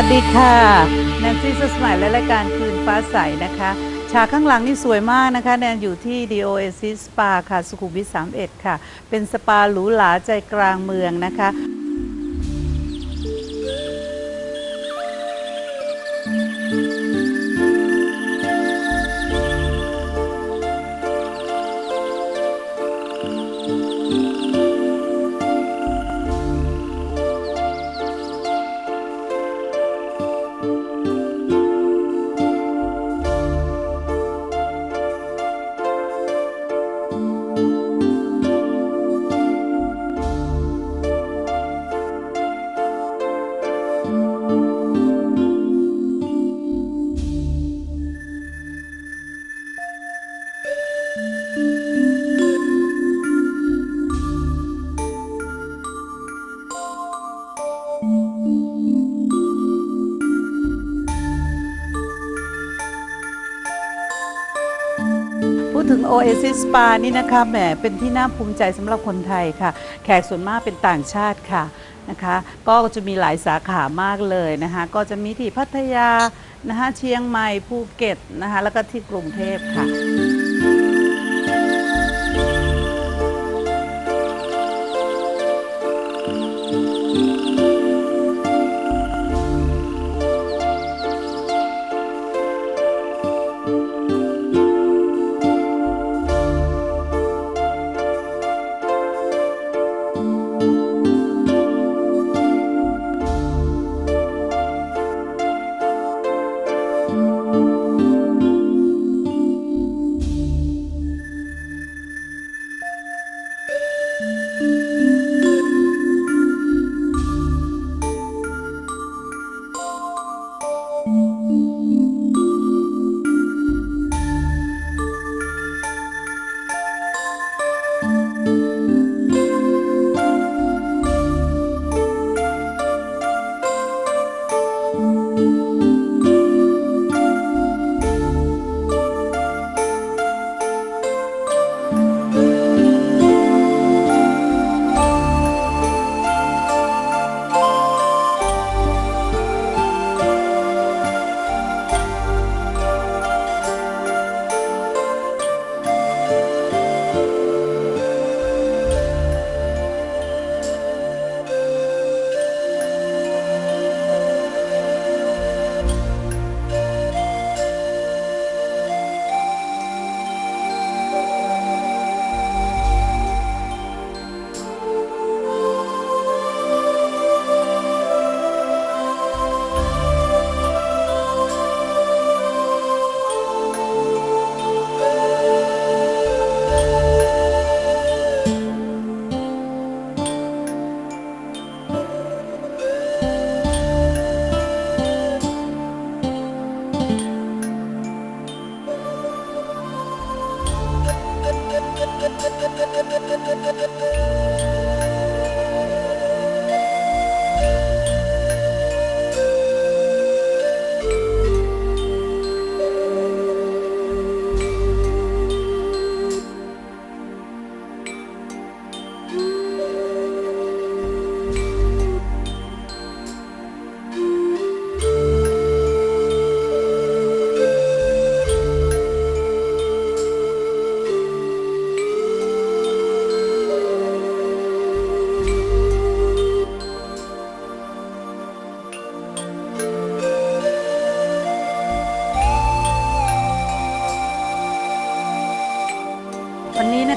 วัสดีค่ะแนนซี่สดใหม่และรายการคืนฟ้าใสนะคะ ฉากข้างหลังนี่สวยมากนะคะ แนนอยู่ที่ The Oasis Spa ค่ะ สุขุมวิท 31 ค่ะ เป็นสปาหรูหราใจกลางเมืองนะคะ Oasis Spa นี่นะคะแหมเป็นที่น่าภูมิใจสำหรับคนไทยค่ะ แขกส่วนมากเป็นต่างชาติค่ะนะคะก็จะมีหลายสาขามากเลยนะคะก็จะมีที่พัทยานะคะเชียงใหม่ภูเก็ตนะคะแล้วก็ที่กรุงเทพค่ะ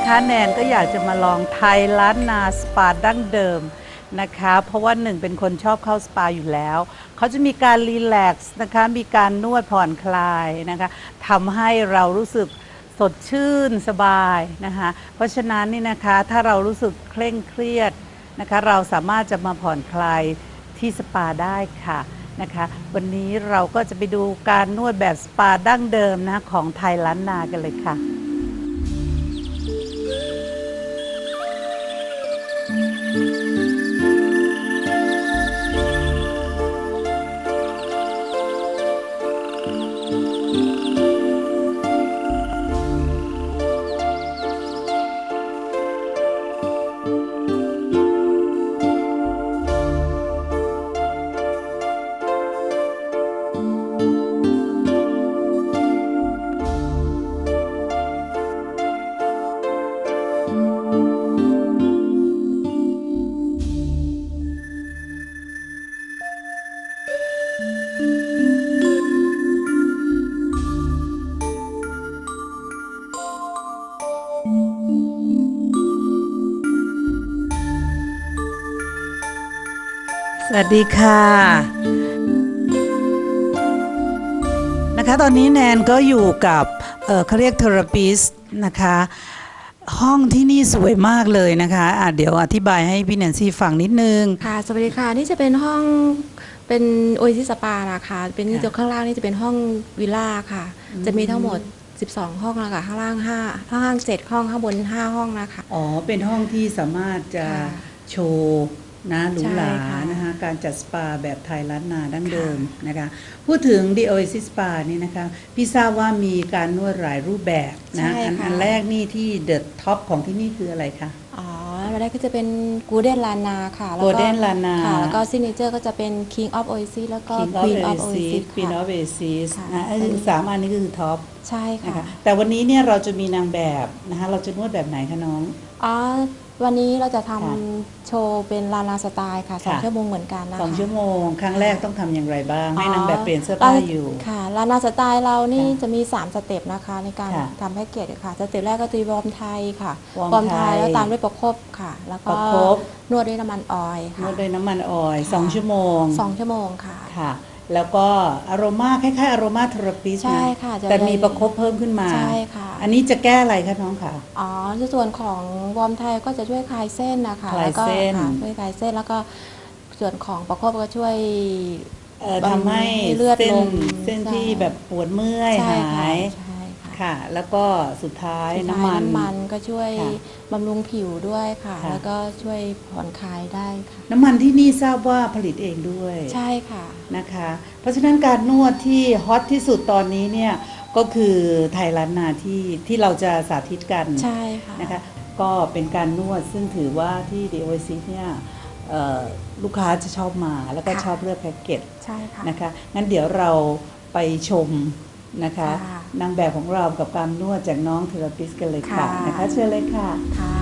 นะคะแนนก็อยากจะมาลองไทยล้านนาสปาดั้งเดิมนะคะ เพราะว่าหนึ่งเป็นคนชอบเข้าสปาอยู่แล้ว เขาจะมีการรีแลกซ์นะคะ มีการนวดผ่อนคลายนะคะทำให้เรารู้สึกสดชื่นสบายนะคะ เพราะฉะนั้นนี่นะคะถ้าเรารู้สึกเคร่งเครียดนะคะ เราสามารถจะมาผ่อนคลายที่สปาได้ค่ะนะคะ วันนี้เราก็จะไปดูการนวดแบบสปาดั้งเดิมนะะของไทยล้านนากันเลยค่ะ วัสดีค่ะ นะคะตอนนี้แนนก็อยู่กับเอ่อเขาเรียกเทอราปิสนะคะ ห้องที่นี่สวยมากเลยนะคะอะเดี๋ยวอธิบายให้พี่แนนซี่ฟังนิดนึง ค่ะ สวัสดีค่ะ นี่จะเป็นห้องเป็นโอเอซิสปานะคะเป็นนี่ค่ะตัวข้างล่างนี่จะเป็นห้องวิลล่าค่ะ จะมีทั้งหมด12 ห้องแล้วค่ะข้างล่าง5ข้างล่าง7ห้องข้างบน 5 ห้องนะคะ อ๋อ เป็นห้องที่สามารถจะค่ะโชว์ นะหรูหราใช่ค่ะนะคะการจัดสปาแบบไทยล้านนาดั้งเดิมนะคะพูดถึง The Oasis Spa นี่นะคะพี่ทราบว่ามีการนวดหลายรูปแบบนะใช่อันค่ะอันแรกนี่ที่เดอะท็อปของที่นี่คืออะไรคะอ๋อแล้วแรกก็จะเป็นกูเดนลานาค่ะแล้วก็ Golden Lana ค่ะแล้วก็ซิกเนเจอร์ก็จะเป็น King of Oasis แล้วก็ King of Queen of Oasis Oasis Queen ค่ะ of Oasis ค่ะนะไอ้สามอันนี้ก็คือท็อปใช่นะค่ะคะแต่วันนี้เนี่ยเราจะมีนางแบบนะคะเราจะนวดแบบไหนคะน้องอ๋อ วันนี้เราจะทค่ะำโชว์เป็นลานาสไตล์ค่ะสองค่ะ ชั่วโมงเหมือนกันนะคะสองชั่วโมง ครั้งแรกต้องทำอย่างไรบ้าง ให้อ๋อนางแบบเปลี่ยนเสื้อผ้าเราอยู่ ค่ะลานาสไตล์เรานี่ค่ะจะมี 3 สเต็ปนะคะ ในการค่ะทำให้เกตค่ะสเต็ปแรกก็ตีวอร์มไทยค่ะวอร์มวอร์มไทยไทยแล้วตามด้วยประคบค่ะ แล้วก็ประคบ นวดด้วยน้ำมันออยล์นค่ะวดด้วยน้ำมันออยล์ค่ะสองชั่วโมงสองชั่วโมงค่ะ ค่ะ แล้วก็อโรมาคล้ายๆอโรมาเทอราปิสใช่นะค่ะจะแต่ได้มีประคบเพิ่มขึ้นมา ใช่ค่ะ อันนี้จะแก้อะไรคะน้องค่ะ อ๋อในส่วนของวอร์มไทยก็จะช่วยคลายเส้นนะคะคลายแล้วก็เส้นค่ะช่วยคลายเส้นแล้วก็ส่วนของประคบก็ช่วยเอ่อบำทำให้ให้เลือดเส้นลมเส้นใช่ที่แบบปวดเมื่อยใช่หาค่ะยใช่ ค่ะค่ะ แล้วก็สุดท้ายสุดน้ำท้ายมัน น้ำมันก็ช่วยค่ะบำรุงผิวด้วยค่ะ ค่ะ แล้วก็ช่วยผ่อนคลายได้ค่ะ น้ำมันที่นี่ทราบว่าผลิตเองด้วยใช่ค่ะ นะคะ เพราะฉะนั้นการนวดที่ฮอตที่สุดตอนนี้เนี่ยก็คือไทยล้านนาที่ที่เราจะสาธิตกัน ใช่ค่ะ นะคะก็เป็นการนวดซึ่งถือว่าที่ The Oasis เนี่ยเอ่อลูกค้าจะชอบมาแล้วก็ค่ะ ชอบเลือกแพ็กเกจใช่ค่ะ นะคะงั้นเดี๋ยวเราไปชม นะคะค่ะนางแบบของเรากับการนวดจากน้องเทอราปิสกันเลยค่ะค่ะนะคะ เชิญเลยค่ะ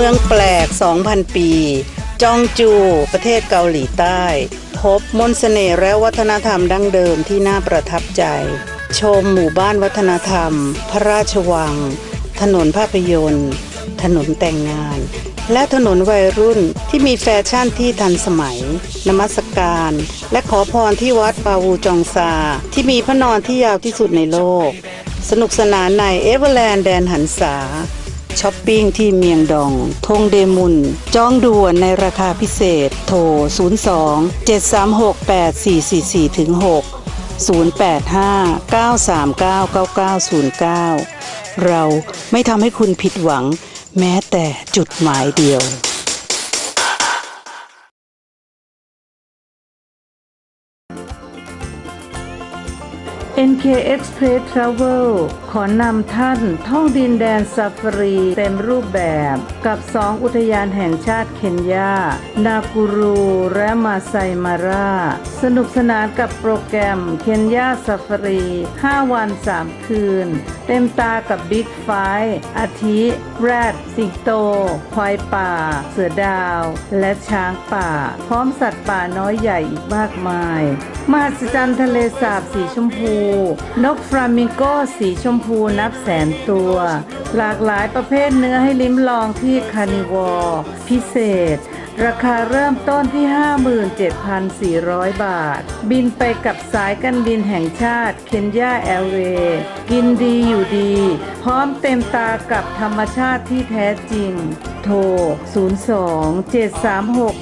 เมืองแปลก 2,000 ปี จองจู ประเทศเกาหลีใต้ พบมนต์เสน่ห์และวัฒนธรรมดั้งเดิมที่น่าประทับใจ ชมหมู่บ้านวัฒนธรรม พระราชวัง ถนนภาพยนตร์ ถนนแต่งงาน และถนนวัยรุ่นที่มีแฟชั่นที่ทันสมัย นมัสการ และขอพรที่วัดปาวูจองซา ที่มีพระนอนที่ยาวที่สุดในโลก สนุกสนานในเอเวอร์แลนด์แดนหันษา ช้อปปิ้งที่เมียงดอง ทงเดมุน จองด่วนในราคาพิเศษ โทร 02 736 8444ถึง6 085 939 9909 เราไม่ทำให้คุณผิดหวัง แม้แต่จุดหมายเดียว NK Express Travel ขอนำท่านท่องดินแดนซาฟารีเต็มรูปแบบกับสอุทยานแห่งชาติเคนยา นากูรูและมาไซมาราสนุกสนานกับโปรแกรมเคนยาซาฟารี 5 วัน 3 คืน เต็มตากับบิ๊กไฟอาทิแรด สิงโต ควายป่า เสือดาว และช้างป่า พร้อมสัตว์ป่าน้อยใหญ่อีกมากมายมหัศจรรย์ทะเลสาบสีชมพู นกฟลามิงโกสีชมพูนับแสนตัว หลากหลายประเภทเนื้อให้ลิ้มลองที่คานิวอร์พิเศษ ราคาเริ่มต้นที่ 57,400 บาท บินไปกับสายการบินแห่งชาติเคนยาแอร์เวย์กินดีอยู่ดี พร้อมเต็มตากับธรรมชาติที่แท้จริง โทร 02 736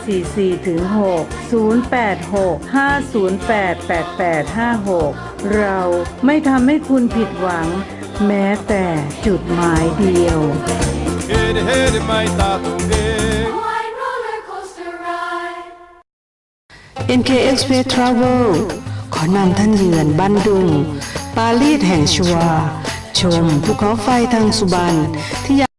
8444ถึง6 086 508 8856 เราไม่ทำให้คุณผิดหวัง แม้แต่จุดหมายเดียว Hede, hede, mai tato, he. MK Express Travel ขอนำท่านเยือนบันดุง ปารีสแห่งชัว ชมภูเขาไฟทางสุบันที่